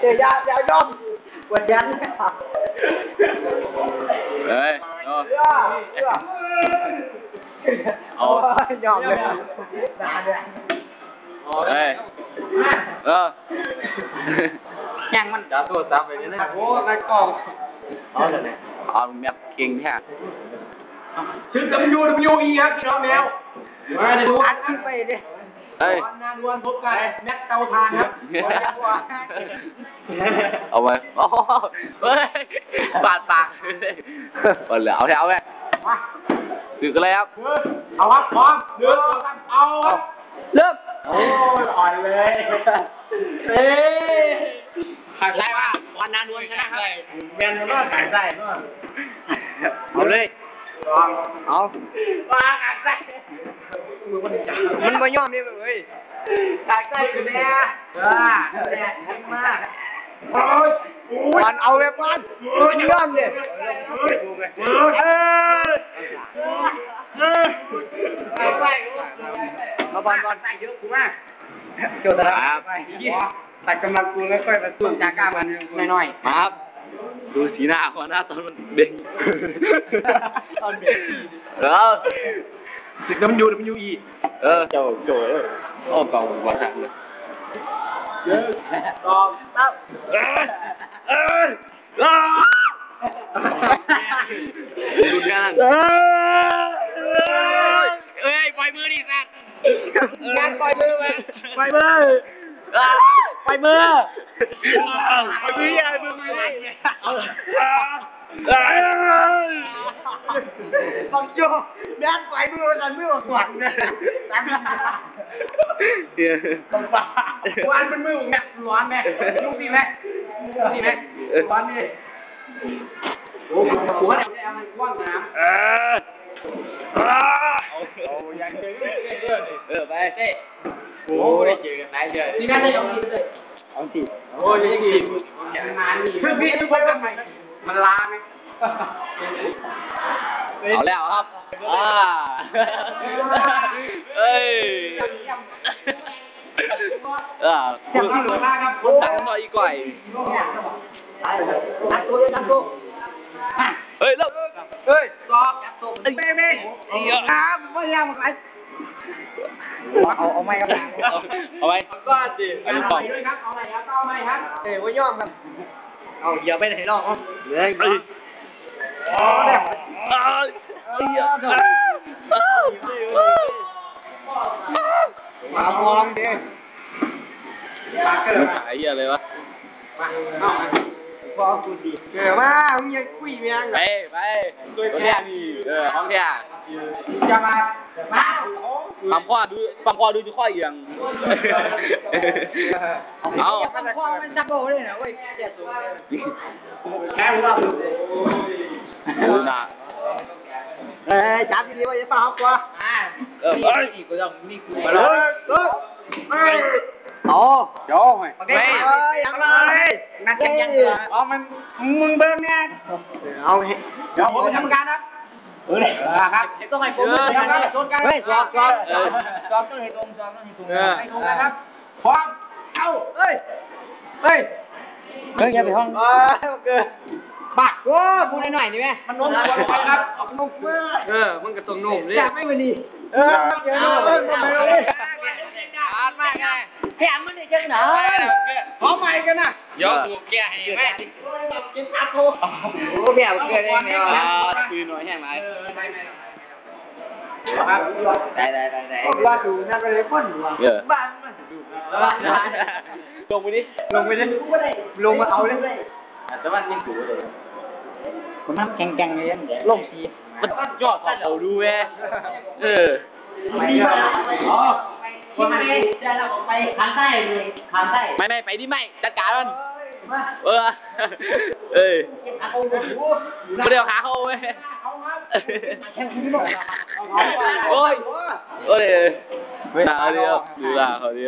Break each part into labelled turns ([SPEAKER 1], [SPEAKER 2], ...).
[SPEAKER 1] เดี๋ยวยาเดี๋ยวยอมกดยัน
[SPEAKER 2] เฮ้ยเอา
[SPEAKER 1] เรือเรือ
[SPEAKER 2] เอา
[SPEAKER 1] ยอมเลยด่าเลย
[SPEAKER 2] เฮ้ยเออ
[SPEAKER 1] ยังมันด่าตัวซับไปนี่นะโอ้นายกองเอาเลยเนี่ย
[SPEAKER 2] เอาแมปเก่งแท้
[SPEAKER 1] ชื่อ W W E ครับพี่น้องแมวมาดูอัดขึ้นไปดิ
[SPEAKER 2] เฮ้ย
[SPEAKER 1] นานวันพบกันแม็กเตาทานครับ
[SPEAKER 2] เอาไปโอ้โหเฮ้ยปาดปากเปิดเหลือเอาแถวไป
[SPEAKER 1] มา
[SPEAKER 2] ถือกันเลยครับ
[SPEAKER 1] เอาครับพร้อมเดือดเอาครับ
[SPEAKER 2] เริ่ม
[SPEAKER 1] โอ้ยอ่อนเลยเอ้ย
[SPEAKER 2] ขาดไส้ว่าวันนานวนชนะครับ
[SPEAKER 1] แมนมันก็ขายไส้ก็
[SPEAKER 2] เอาเลย
[SPEAKER 1] ลอง
[SPEAKER 2] เอา
[SPEAKER 1] มาขายไส้
[SPEAKER 2] มันมายอมนี่เว้ย
[SPEAKER 1] ขายไส้อยู่เนี่ยเออเนี่ยยิ้มมากโอ้ย
[SPEAKER 2] มันเอาแบบมันมันยอมเลย
[SPEAKER 1] เออเออขายไส้
[SPEAKER 2] มาบอลบอล
[SPEAKER 1] ไส้เยอะกูมากโจทย์นะครับตัดกำลังกูแล้วค่อยมาสู้จากก้ามันน้อย
[SPEAKER 2] มาครับดูสีหน้าหัวหน้าตอนมันเบ่ง
[SPEAKER 1] ตอนเด็ก
[SPEAKER 2] เออ
[SPEAKER 1] สิบน้ำยูน้ำยูอี
[SPEAKER 2] เออเจ้าโจ้เออโอ้กองวัดหักเลย
[SPEAKER 1] เยอะสองสาม
[SPEAKER 2] เออเออเออดูงานเออเอ้ยปล่อยมือดิสัตว์
[SPEAKER 1] งานปล่อยมือมา
[SPEAKER 2] ปล่อยมือปล่อยมือปล่อยมืออย่ามือมือ
[SPEAKER 1] บังโจแม่นปล่อยมือกันมือหวังเนี่ยบังบ้าวันเป็นมือของแม่ร้อนแม่ยุ่งสิแม่นี่แม่ร้อนนี่โอ้หัวเนี่ยเอามันว่างน้ำ
[SPEAKER 2] เออยังเจอเออไป
[SPEAKER 1] โอ้ได้เจอกันได้เจอนี่แม่ได้ยองกินเลย
[SPEAKER 2] เอาสิ
[SPEAKER 1] โอ้ยยังกินนานนี่คือพี่ทุกคนทำไม มันลาไหม
[SPEAKER 2] เอาแล้วครับอ่าเอ้ยเออ
[SPEAKER 1] จับที่หลวงล่าครับ
[SPEAKER 2] คนดังหน่อยอีกก่อย
[SPEAKER 1] ตัดตัวเลยตัดตัว
[SPEAKER 2] เฮ้ยเริ่ม
[SPEAKER 1] เฮ้ยสอบจับตัวเป้เป้อ้าวไม่ยากมันไรเอาเอาไม่ครับ
[SPEAKER 2] เอาเอาไว้
[SPEAKER 1] ก็สิ
[SPEAKER 2] เอา
[SPEAKER 1] เอา
[SPEAKER 2] ไป
[SPEAKER 1] ไปด้วยครับเอาไปครับเอาไปครับเอ้ยว่าย่อมครับ เอาอย่าไปไหนหรอก
[SPEAKER 2] เฮ้ยไป
[SPEAKER 1] อ๋อเนี่ย
[SPEAKER 2] อ้าวเฮ้ยอ้าว
[SPEAKER 1] มา พร้อมดิมาเกิด
[SPEAKER 2] ไอ้เหี้ยเลยวะ
[SPEAKER 1] มาเอาพร้อมกูดีเกิดมามึงยังคุยเมียง
[SPEAKER 2] ไปไปตัวแท้นี่เออของแท้
[SPEAKER 1] จะมามา
[SPEAKER 2] ปั๊มข้อดูปั๊มข้อดูจะข้อเอียง เอา
[SPEAKER 1] ฟันคอมันจับโบ้เลยนะเว้ยแก่สูงแค่รู้
[SPEAKER 2] ดูหน้า
[SPEAKER 1] เอ้ยจับดีๆว่าจะฟ้าหัวอ่า
[SPEAKER 2] เออเฮ้ย
[SPEAKER 1] กูต้องมีกูมาเลยเฮ้ย
[SPEAKER 2] เอาเดี๋ยวให้
[SPEAKER 1] โอเคยังไงนัดกันยังอ๋อมันมึงเบิ่งเนี่ยเอาเดี๋ยวผมทำการนะ เออครับต้องให้ผมเดี๋ยวครับชนกันเฮ้ยสอบสอบสอบต้องให้ตรงสอบต้องให้ตรงให้ตรงนะครับพร้อมเอ้าเฮ้ยเฮ้ยเฮ้ยอย่าไปห้องเออเกิดบักโอ้พูดหน่อยดิแม่มันนุ่มกว่าไปครับเอานุ่มเมื่อเออมันก็ต้องนุ่มเลยไม่วันนี้เออเดี๋ยวเออไม่วันนี้อาดมากไงแค่มันนี่จังหนาขอใหม่กันนะ
[SPEAKER 2] เดี๋ยวถูกแก้ให้แม่
[SPEAKER 1] กินอัดโอ้โหแม่เกิดเองเนี่ย
[SPEAKER 2] อ่า คือหน่อยแห้งไหมได้ได้ได้ได้
[SPEAKER 1] ว่าดูนั่นไปเลยพ่นว่ะ
[SPEAKER 2] เยอะ
[SPEAKER 1] บ้านมันดู
[SPEAKER 2] ลงไปดิ
[SPEAKER 1] ลงไปเลยลงมาเอาเลย
[SPEAKER 2] แต่ว่ายังถูเลย
[SPEAKER 1] คนน้ำแข็งๆเลยลงสี
[SPEAKER 2] มันยอดเขาดูแวเออ
[SPEAKER 1] อ๋อคนไหนจะเราไปทางใต้เลยทางใต้
[SPEAKER 2] ไม่ไม่ไปดิไม่จัดการมัน เออเอ้ย
[SPEAKER 1] อากูดู
[SPEAKER 2] ไม่ได้เอาขาเข้าเว้ย
[SPEAKER 1] เอาครับแข่งที่บอก
[SPEAKER 2] โอ้ยโอ้ยหนาเดียวดูหนาเขาเดี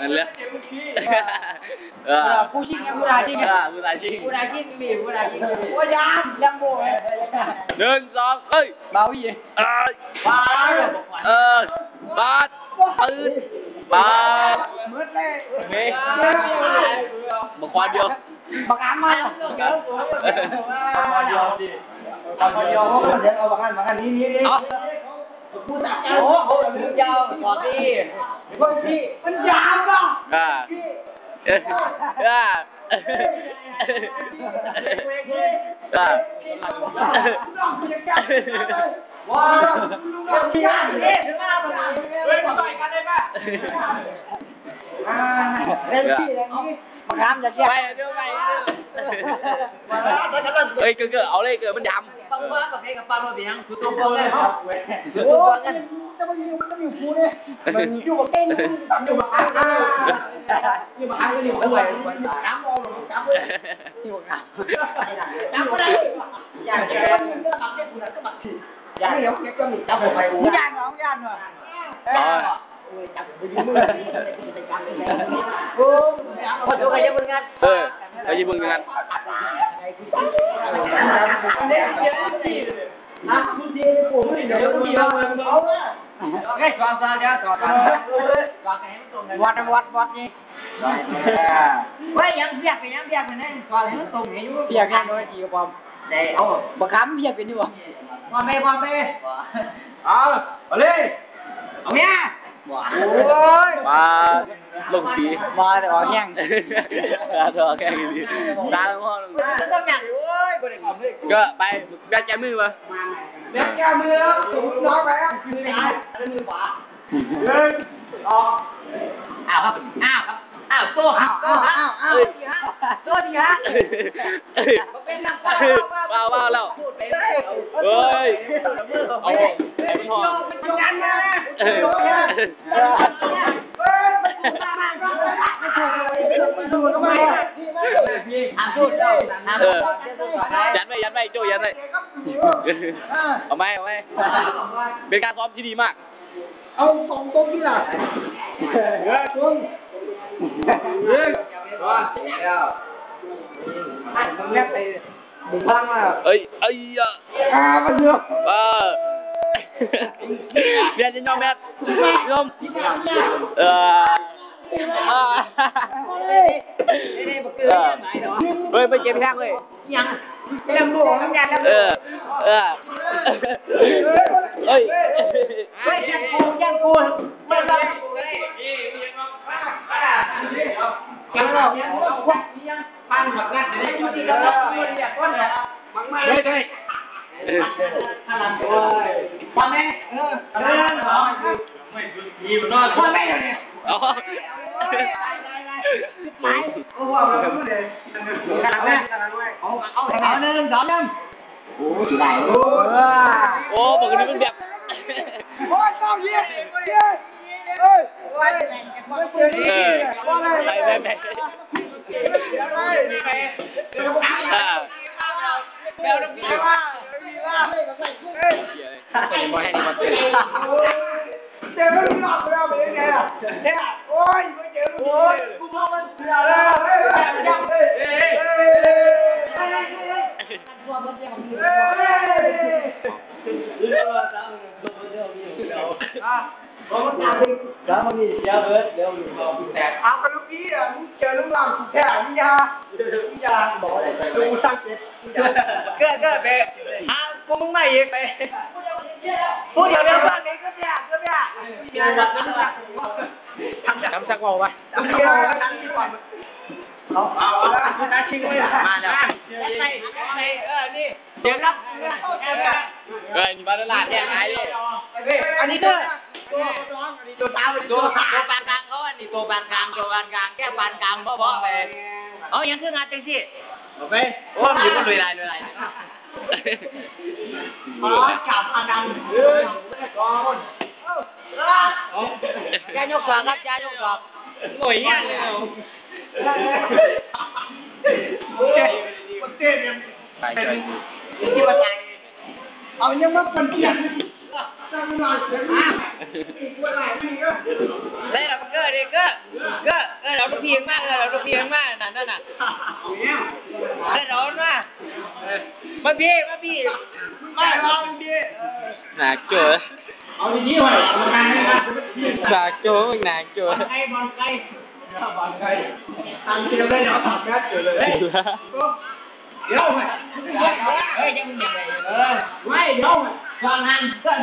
[SPEAKER 2] ยว
[SPEAKER 1] อ๋อบอกกูบอกแต่ว่ามันเอามาสิมันไม่ได้มันมาเข้าบอกกูแล้วเรื่องรวมแต่ว่าไม่ได้รวมไม่ที่เดินกันนั่งไหนเออเกี่ยวเกี่ยวกับเราก่อน
[SPEAKER 2] นั่นเลยเออ
[SPEAKER 3] ผู้ชิงกับผู้ใดชิง
[SPEAKER 2] เออผู้ใดชิง
[SPEAKER 3] ผู้ใดชิงมีผู้ใดชิงโอ้ยามยังโบย
[SPEAKER 2] หนึ่งสองเอ้ย
[SPEAKER 3] เบาอี
[SPEAKER 2] เอ้ย
[SPEAKER 3] บา
[SPEAKER 2] เออบาดปืนบาด
[SPEAKER 3] มืดเลย
[SPEAKER 2] เฮ้ยมาควานเดียว
[SPEAKER 3] บักอันมาบักเดียวดิบักเดียวเดี๋ยวเอาบักอันบักอันนี้นี่นี่
[SPEAKER 2] เอา
[SPEAKER 3] ผู้จัดการโอ้โหมึงยาวกว่า พี่คนพี่มันยาวป่ะ
[SPEAKER 2] อ่าเอออ่าอ่า
[SPEAKER 3] ว้าวพี่อ่านเอ๊ะถึงมาบักอันเฮ้ยมาต่อยกันเลยป่ะอ่าเล่นพี่เล่นพี่บักอันจะแยก
[SPEAKER 2] ไปเดี๋ยวไป เฮ้ยเกิดเกิดเอาเลยเกิดมันดำ
[SPEAKER 3] ต้องว่ากับเพลงกับปาโรเบียงคือตัวโกงเลยครับคือตัวโกงกันจะมาอยู่มันอยู่ฟูเนี่ยมันอยู่กับเต้นอยู่กับอั นอยู่กับอันก็อยู่กับเลยน้ำมองกันโอะไรอยากจะก็ทำให้คุณก็มาอยากให้เขาก็มีจับไปอูยานน้องยานเหรอจับไปยืมมือโอ้พอจะไปยังมึงกัน
[SPEAKER 2] เออไง
[SPEAKER 3] วัดวัดวัดนี่ว่ายังเบียกไปยังเบียกไปนั่นก่อนให้มันตรงนี้อยู่เบียกยังโดยกี่ความได้เอาบักคำเบียกกันอยู่บ่ว่าไม่ว่าม่เอาเอาเลยเอาเนี่ย โอ้ย
[SPEAKER 2] มาลงสี
[SPEAKER 3] มาแต่ว่าแห้ง
[SPEAKER 2] ตาเธอแค่นี้ตาพ่อลง
[SPEAKER 3] ต้องอย่างโอ้ยบ่ได้ความเลย
[SPEAKER 2] ก็ไปแบกแกมือมา
[SPEAKER 3] เล็กแก้มือสูงน้อยไปครับคือซ้ายมือขวาหนึ่งสองอ้าวครับอ้าวครับ อ้าวโซ่ครับโซ่ครับอ้าวอ้าวโซ่ดีฮะเป็นนักเว้า
[SPEAKER 2] วว้าวแล้ว
[SPEAKER 3] พูดไปเลย
[SPEAKER 2] เฮ้ยเอาไอ้พ่อ
[SPEAKER 3] มันยันนะเฮ้ยมันตามมาม่ถูกเลยไม่ถูทำไมพี่ถามพูดเจ้าถาม
[SPEAKER 2] เอ
[SPEAKER 3] พู
[SPEAKER 2] อ
[SPEAKER 3] ด
[SPEAKER 2] ยันไว้ยันไว้โจยันไว้เอาไหมเอาไหมเป็นการซ้อมที่ดีมาก
[SPEAKER 3] เอาสองตรงนี่ล่ะเฮ้ยคุณ เฮ้ยว่ามึงเล็บไปมึงพังมา
[SPEAKER 2] เอ้ยเอ้ยอะ
[SPEAKER 3] อ่ามั
[SPEAKER 2] ปเก็บแท็กเลย
[SPEAKER 3] ยังเล่มลูกน้ำยาเล่ม
[SPEAKER 2] เอ
[SPEAKER 3] ลู
[SPEAKER 2] อกเออเฮ้ย
[SPEAKER 3] เฮ้ยยังกูยังกูไม่ได้ยังหรอกยังวัดยังปันแบบนั้นแต่ยังที่เราเรียกว่าเนี่ยมังไม่ได้เลยพ่อแม่เออเรื่องของไม่ดีมันนอนพ่อแม่เนี่ย
[SPEAKER 2] อ๋อ
[SPEAKER 3] ไปโอ้โหเราพูดเลยกำลังแม่กำลังแม่เอาเอาเอาหนึ่งสองหนึ่งโอ้ยไหลโอ้ย
[SPEAKER 2] โอ้บอกนี้มันแบบ
[SPEAKER 3] โอ้ยต้องเยี่ยมเยี่ยม เฮ้ยโอ้วต้องมีว่ามีเย
[SPEAKER 2] อะ
[SPEAKER 3] เจอลูกหลอกเราเป็นยังไงอะเนี่ยโอ้ยไม่เจอโอ้ยกูมองมันเสือแล้วมันมีเยอะเบิร์ดเดี๋ยวอยู่แต่เอาไปลูกพี่อะมึงเจอลูกหลานกูแค่มึงยามึงยาบอกอะไรดูสังเกตเกิดเกิดไปอะกูมึงไม่อีกไปพูดเดี๋ยวเดี๋ยวบ้านนี้ก็เนี่ยก็เนี่ยทำจาก
[SPEAKER 2] ทำสักบอกว่า
[SPEAKER 3] ทำจากเอาเอาเอาคุณนัดชิงไว้มาแล้วไปไปเออนี่เดี๋ยวรับ
[SPEAKER 2] เฮ้ยนี่มาตลาดเนี่ยไอ้
[SPEAKER 3] อันนี้ก็
[SPEAKER 1] ตัวตัวเท้าตัวตัวปานกลางเขาอันนี้ตัวปานกลางตัวปานกลางแก้ปานกลางบ่บ่ไปเอาอย่างคืองานจังสิ
[SPEAKER 2] โอเค
[SPEAKER 1] โอ้ยอยู่มันรวยลายรวยลาย
[SPEAKER 3] อ๋อจับอันนั้นเออก่อน
[SPEAKER 1] ยายกสองครับยายกสอง
[SPEAKER 2] โง่ยง่ายเลย
[SPEAKER 3] เจ๊มันเจ๊เนี่ย
[SPEAKER 2] ไปเจอ
[SPEAKER 3] ที่ว่าตายเอายังมาปันเปียก เล่นเราเกิดดิเกิดเกิดเออเราต้องเพียงมากเลยเราต้องเพียงมากนั่นนั่นน่ะเล่นร้อนมากมาพี่มาพี่มาลองดิ
[SPEAKER 2] หนักจั่ว
[SPEAKER 1] เอาดีๆไว้ทำงานให้ครับ
[SPEAKER 2] หนักจั่วหนักจั่ว
[SPEAKER 1] ไอ้บอลไก่บอลไก่ทำเดียวเลยเนาะงัดอยู่เลยเดี๋ยวไปเฮ้ยยังยังไงเออไม่เดี๋ยว ตอนนั้นเพื่อน